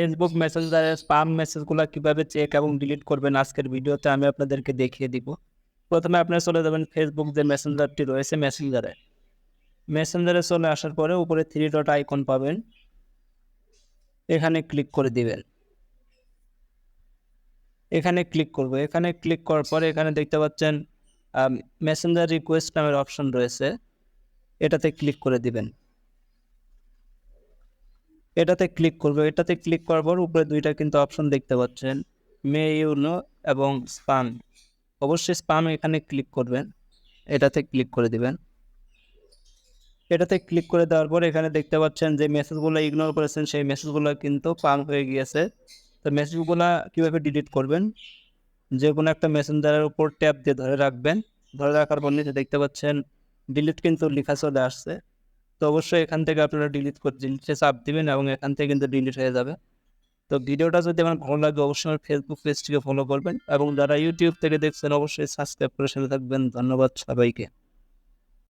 Facebook মেসেঞ্জারে sperm মেসেজগুলো কীভাবে চেক এবং ডিলিট করবেন আজকের ভিডিওতে আমি আপনাদেরকে দেখিয়ে দিব। প্রথমে আপনারা চলে যাবেন ফেসবুক যে মেসেঞ্জারটি রয়েছে মেসেঞ্জারে মেসেঞ্জারে চলে আসার পরে উপরে থ্রি ডট আইকন পাবেন। এখানে ক্লিক করে দিবেন। এখানে ক্লিক করব। এখানে ক্লিক করার পরে এখানে দেখতে পাচ্ছেন মেসেঞ্জার রিকোয়েস্ট নামের অপশন রয়েছে। এটাতে ক্লিক করে দিবেন। এটাতে ক্লিক করবে। এটাতে ক্লিক করার পর উপরে দুইটা কিন্তু অপশন দেখতে পাচ্ছেন। মে, ইউনো এবং স্পাম অবশ্যই স্পাম এখানে ক্লিক করবেন। এটাতে ক্লিক করে দিবেন। এটাতে ক্লিক করে দেওয়ার পর এখানে দেখতে পাচ্ছেন যে মেসেজগুলো ইগনোর করেছেন, সেই মেসেজগুলো কিন্তু পাম হয়ে গিয়েছে। তো মেসেজগুলো কীভাবে ডিলিট করবেন? যে কোনো একটা মেসেঞ্জারের উপর ট্যাপ দিয়ে ধরে রাখবেন। ধরে রাখার পর নিচে দেখতে পাচ্ছেন ডিলিট কিন্তু লেখা চলে আসছে। তো অবশ্যই এখান থেকে আপনারা ডিলিট করে ডিলিটে চাপ দেবেন এবং এখান থেকে কিন্তু ডিলিট হয়ে যাবে। তো ভিডিওটা যদি আমার ভালো লাগে অবশ্যই আমার ফেসবুক পেজটিকে ফলো করবেন এবং যারা ইউটিউব থেকে দেখছেন অবশ্যই সাবস্ক্রাইব করে সাথে থাকবেন। ধন্যবাদ সবাইকে।